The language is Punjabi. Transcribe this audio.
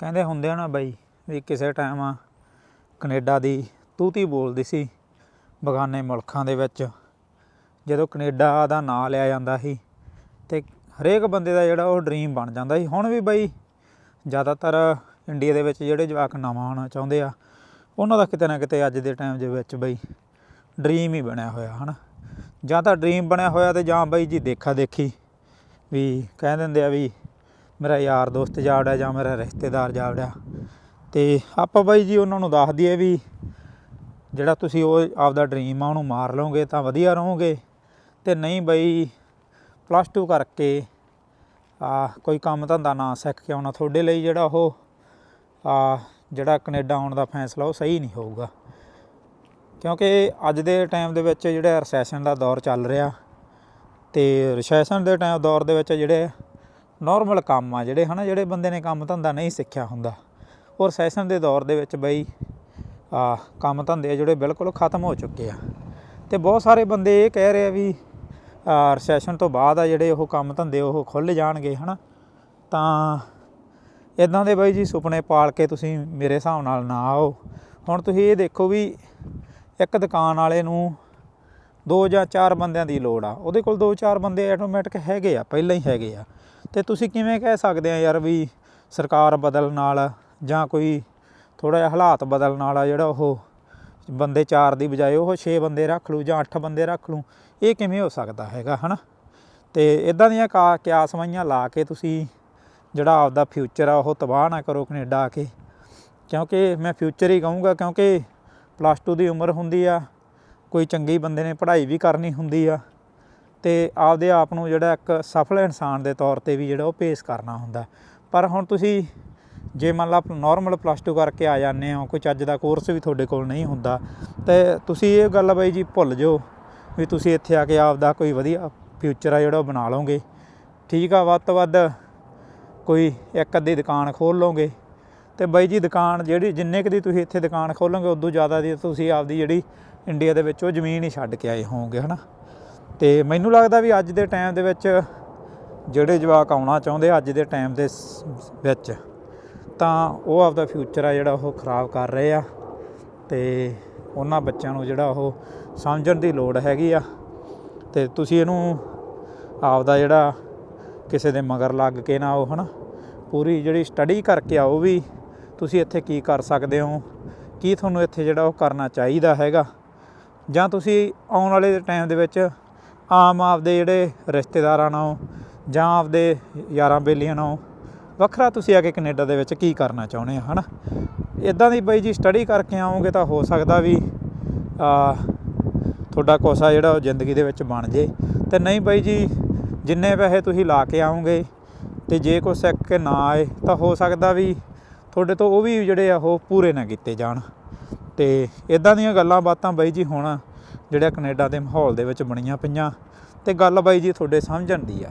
ਕਹਿੰਦੇ ਹੁੰਦੇ ਆ ਨਾ ਬਾਈ ਵੀ ਕਿਸੇ ਟਾਈਮ ਕੈਨੇਡਾ ਦੀ ਤੂਤੀ ਬੋਲਦੀ ਸੀ ਬਗਾਨੇ ਮੁਲਕਾਂ ਦੇ ਵਿੱਚ। ਜਦੋਂ ਕੈਨੇਡਾ ਦਾ ਨਾਂ ਲਿਆ ਜਾਂਦਾ ਸੀ ਤੇ ਹਰੇਕ ਬੰਦੇ ਦਾ ਜਿਹੜਾ ਉਹ ਡ੍ਰੀਮ ਬਣ ਜਾਂਦਾ ਸੀ। ਹੁਣ ਵੀ ਬਾਈ ਜ਼ਿਆਦਾਤਰ ਇੰਡੀਆ ਦੇ ਵਿੱਚ ਜਿਹੜੇ ਜਵਾਕ ਨਵਾਂ ਆਉਣਾ ਚਾਹੁੰਦੇ ਆ, ਉਹਨਾਂ ਦਾ ਕਿਤੇ ਨਾ ਕਿਤੇ ਅੱਜ ਦੇ ਟਾਈਮ ਦੇ ਵਿੱਚ ਬਈ ਡ੍ਰੀਮ ਹੀ ਬਣਿਆ ਹੋਇਆ, ਹਨਾ? ਜਾਂ ਤਾਂ ਡ੍ਰੀਮ ਬਣਿਆ ਹੋਇਆ ਤੇ ਜਾਂ ਬਈ ਜੀ ਦੇਖਾ ਦੇਖੀ ਵੀ ਕਹਿ ਦਿੰਦੇ ਆ ਵੀ ਮੇਰਾ ਯਾਰ ਦੋਸਤ ਜਾਵੜਿਆ ਜਾਂ ਮੇਰਾ ਰਿਸ਼ਤੇਦਾਰ ਜਾਵੜਿਆ। ਤੇ ਆਪਾਂ ਬਾਈ ਜੀ ਉਹਨਾਂ ਨੂੰ ਦੱਸ ਦਈਏ ਵੀ ਜਿਹੜਾ ਤੁਸੀਂ ਉਹ ਆਪਦਾ ਡ੍ਰੀਮ ਆ, ਉਹਨੂੰ ਮਾਰ ਲਓਗੇ ਤਾਂ ਵਧੀਆ ਰਹੋਗੇ। ਤੇ ਨਹੀਂ ਬਈ ਪਲੱਸ 2 ਕਰਕੇ ਆ ਕੋਈ ਕੰਮ ਧੰਦਾ ਨਾ ਸਿੱਖ ਕੇ ਆਉਣਾ ਤੁਹਾਡੇ ਲਈ ਜਿਹੜਾ ਉਹ, ਆ ਜਿਹੜਾ ਕੈਨੇਡਾ ਆਉਣ ਦਾ ਫੈਸਲਾ ਉਹ ਸਹੀ ਨਹੀਂ ਹੋਊਗਾ। ਕਿਉਂਕਿ ਅੱਜ ਦੇ ਟਾਈਮ ਦੇ ਵਿੱਚ ਜਿਹੜਾ ਰਿਸੈਸ਼ਨ ਦਾ ਦੌਰ ਚੱਲ ਰਿਹਾ, ਤੇ ਰਸੈਸ਼ਨ ਦੇ ਟਾਈਮ ਦੌਰ ਦੇ ਵਿੱਚ ਜਿਹੜੇ ਨਾਰਮਲ ਕੰਮ ਆ ਜਿਹੜੇ, ਹਨਾ, ਜਿਹੜੇ ਬੰਦੇ ਨੇ ਕੰਮ ਧੰਦਾ ਨਹੀਂ ਸਿੱਖਿਆ ਹੁੰਦਾ। ਉਹ ਰਸੈਸ਼ਨ ਦੇ ਦੌਰ ਦੇ ਵਿੱਚ ਬਈ, ਆ, ਕੰਮ ਧੰਦੇ ਆ ਜਿਹੜੇ ਬਿਲਕੁਲ ਖਤਮ ਹੋ ਚੁੱਕੇ ਆ। ਤੇ ਬਹੁਤ ਸਾਰੇ ਬੰਦੇ ਇਹ ਕਹਿ ਰਹੇ ਆ ਵੀ ਰਿਸੈਸ਼ਨ ਤੋਂ ਬਾਅਦ ਆ ਜਿਹੜੇ ਉਹ ਕੰਮ ਧੰਦੇ ਉਹ ਖੁੱਲ ਜਾਣਗੇ, ਹਨਾ। ਤਾਂ ਇਦਾਂ ਦੇ ਬਾਈ ਜੀ ਸੁਪਨੇ ਪਾਲ ਕੇ ਤੁਸੀਂ ਮੇਰੇ ਹਿਸਾਬ ਨਾਲ ਨਾ ਆਓ। ਹੁਣ ਤੁਸੀਂ ਇਹ ਦੇਖੋ ਵੀ ਇੱਕ ਦੁਕਾਨ ਵਾਲੇ ਨੂੰ ਦੋ ਜਾਂ ਚਾਰ ਬੰਦਿਆਂ ਦੀ ਲੋੜ ਆ। ਉਹਦੇ ਕੋਲ ਦੋ ਚਾਰ ਬੰਦੇ ਆਟੋਮੈਟਿਕ ਹੈਗੇ ਆ, ਪਹਿਲਾਂ ਹੀ ਹੈਗੇ ਆ। ਤੇ ਤੁਸੀਂ ਕਿਵੇਂ ਕਹਿ ਸਕਦੇ ਆ ਯਾਰ ਵੀ ਸਰਕਾਰ ਬਦਲਣ ਨਾਲ ਜਾਂ ਕੋਈ ਥੋੜਾ ਜਿਹਾ ਹਾਲਾਤ ਬਦਲ ਨਾਲ ਆ ਜਿਹੜਾ ਉਹ ਬੰਦੇ ਚਾਰ ਦੀ ਬਜਾਏ ਉਹ 6 ਬੰਦੇ ਰੱਖ ਲੂ ਜਾਂ 8 ਬੰਦੇ ਰੱਖ ਲੂ ਇਹ ਕਿਵੇਂ ਹੋ ਸਕਦਾ ਹੈਗਾ, ਹਨਾ? ਤੇ ਇਦਾਂ ਦੀਆਂ ਕਾ ਕਿਆਸਮਾਈਆਂ ਲਾ ਕੇ ਤੁਸੀਂ ਜਿਹੜਾ ਆਪਦਾ ਫਿਊਚਰ ਆ, ਉਹ ਤਬਾਹ ਨਾ ਕਰੋ ਕੈਨੇਡਾ ਆ ਕੇ। ਕਿਉਂਕਿ ਮੈਂ ਫਿਊਚਰ ਹੀ ਕਹੂੰਗਾ, ਕਿਉਂਕਿ ਪਲੱਸ 2 ਦੀ ਉਮਰ ਹੁੰਦੀ ਆ, ਕੋਈ ਚੰਗੀ ਬੰਦੇ ਨੇ ਪੜ੍ਹਾਈ ਵੀ ਕਰਨੀ ਹੁੰਦੀ ਆ। ਤੇ ਆਪਦੇ ਆਪ ਨੂੰ ਜਿਹੜਾ ਇੱਕ ਸਫਲ ਇਨਸਾਨ ਦੇ ਤੌਰ ਤੇ ਵੀ ਜਿਹੜਾ ਉਹ ਪੇਸ਼ ਕਰਨਾ ਹੁੰਦਾ। ਪਰ ਹੁਣ ਤੁਸੀਂ ਜੇ ਮੰਨ ਲਾ ਨਾਰਮਲ ਪਲੱਸ 2 ਕਰਕੇ ਆ ਜਾਂਦੇ ਹੋ ਕੋਈ ਚੱਜ ਦਾ ਕੋਰਸ ਵੀ ਤੁਹਾਡੇ ਕੋਲ ਨਹੀਂ ਹੁੰਦਾ, ਤੇ ਤੁਸੀਂ ਇਹ ਗੱਲ ਬਾਈ ਜੀ ਭੁੱਲ ਜਾਓ ਵੀ ਤੁਸੀਂ ਇੱਥੇ ਆ ਕੇ ਆਪਦਾ ਕੋਈ ਵਧੀਆ ਫਿਊਚਰ ਆ ਜਿਹੜਾ ਉਹ ਬਣਾ ਲਓਗੇ। ਠੀਕ ਆ, ਵੱਧ ਤੋਂ ਵੱਧ ਕੋਈ ਇੱਕ ਅੱਧੀ ਦੁਕਾਨ ਖੋਲ ਲਓਗੇ। ਤੇ ਬਾਈ ਜੀ ਦੁਕਾਨ ਜਿਹੜੀ ਜਿੰਨੇ ਕੁ ਦੀ ਤੁਸੀਂ ਇੱਥੇ ਦੁਕਾਨ ਖੋਲੋਗੇ ਉਦੋਂ ਜ਼ਿਆਦਾ ਦੀ ਤੁਸੀਂ ਆਪਦੀ ਜਿਹੜੀ ਇੰਡੀਆ ਦੇ ਵਿੱਚ ਉਹ ਜ਼ਮੀਨ ਹੀ ਛੱਡ ਕੇ ਆਏ ਹੋਵੋਗੇ, ਹਨਾ? ਤੇ ਮੈਨੂੰ ਲੱਗਦਾ ਵੀ ਅੱਜ ਦੇ ਟਾਈਮ ਦੇ ਵਿੱਚ ਜਿਹੜੇ ਜਵਾਕ ਆਉਣਾ ਚਾਹੁੰਦੇ ਅੱਜ ਦੇ ਟਾਈਮ ਦੇ ਵਿੱਚ, ਤਾਂ ਉਹ ਆਪਦਾ ਫਿਊਚਰ ਆ ਜਿਹੜਾ ਉਹ ਖਰਾਬ ਕਰ ਰਹੇ ਆ ਤੇ ਉਹਨਾਂ ਬੱਚਿਆਂ ਨੂੰ ਜਿਹੜਾ ਉਹ ਸਮਝਣ ਦੀ ਲੋੜ ਹੈਗੀ ਆ ਤੇ ਤੁਸੀਂ ਇਹਨੂੰ ਆਪਦਾ ਜਿਹੜਾ ਕਿਸੇ ਦੇ ਮਗਰ ਲੱਗ ਕੇ ਨਾ ਉਹ ਹਨਾ? ਪੂਰੀ ਜਿਹੜੀ ਸਟੱਡੀ ਕਰਕੇ ਆਓ ਵੀ ਤੁਸੀਂ ਇੱਥੇ ਕੀ ਕਰ ਸਕਦੇ ਹੋ, ਕੀ ਤੁਹਾਨੂੰ ਇੱਥੇ ਜਿਹੜਾ ਉਹ ਕਰਨਾ ਚਾਹੀਦਾ ਹੈਗਾ। ਜਾਂ ਤੁਸੀਂ ਆਉਣ ਵਾਲੇ ਟਾਈਮ ਦੇ ਵਿੱਚ ਆਮ ਆਪਦੇ ਜਿਹੜੇ ਰਿਸ਼ਤੇਦਾਰਾਂ ਨਾਲ ਜਾਂ ਆਪਦੇ ਯਾਰਾਂ ਬੇਲੀਆਂ ਨਾਲ ਵੱਖਰਾ ਤੁਸੀਂ ਆ ਕੇ ਕੈਨੇਡਾ ਦੇ ਵਿੱਚ ਕੀ ਕਰਨਾ ਚਾਹੁੰਦੇ ਆ ਹਨਾ? ਇਦਾਂ ਦੀ ਬਈ ਜੀ ਸਟੱਡੀ ਕਰਕੇ ਆਓਗੇ ਤਾਂ ਹੋ ਸਕਦਾ ਵੀ, ਆ, ਤੁਹਾਡਾ ਕੋਸਾ ਜਿਹੜਾ ਉਹ ਜ਼ਿੰਦਗੀ ਦੇ ਵਿੱਚ ਬਣ ਜੇ। ਤੇ ਨਹੀਂ ਬਈ ਜੀ, ਜਿੰਨੇ ਪੈਸੇ ਤੁਸੀਂ ਲਾ ਕੇ ਆਓਗੇ ਤੇ ਜੇ ਕੋਈ ਸਿੱਖ ਕੇ ਨਾ ਆਏ ਤਾਂ ਹੋ ਸਕਦਾ ਵੀ ਤੁਹਾਡੇ ਤੋਂ ਉਹ ਵੀ ਜਿਹੜੇ ਆ ਉਹ ਪੂਰੇ ਨਾ ਕੀਤੇ ਜਾਣ। ਤੇ ਇਦਾਂ ਦੀਆਂ ਗੱਲਾਂ ਬਾਤਾਂ ਬਾਈ ਜੀ ਹੁਣ ਜਿਹੜਾ ਕੈਨੇਡਾ ਦੇ ਮਾਹੌਲ ਦੇ ਵਿੱਚ ਬਣੀਆਂ ਪਈਆਂ। ਤੇ ਗੱਲ ਬਾਈ ਜੀ ਤੁਹਾਡੇ ਸਮਝਣ ਦੀ ਆ।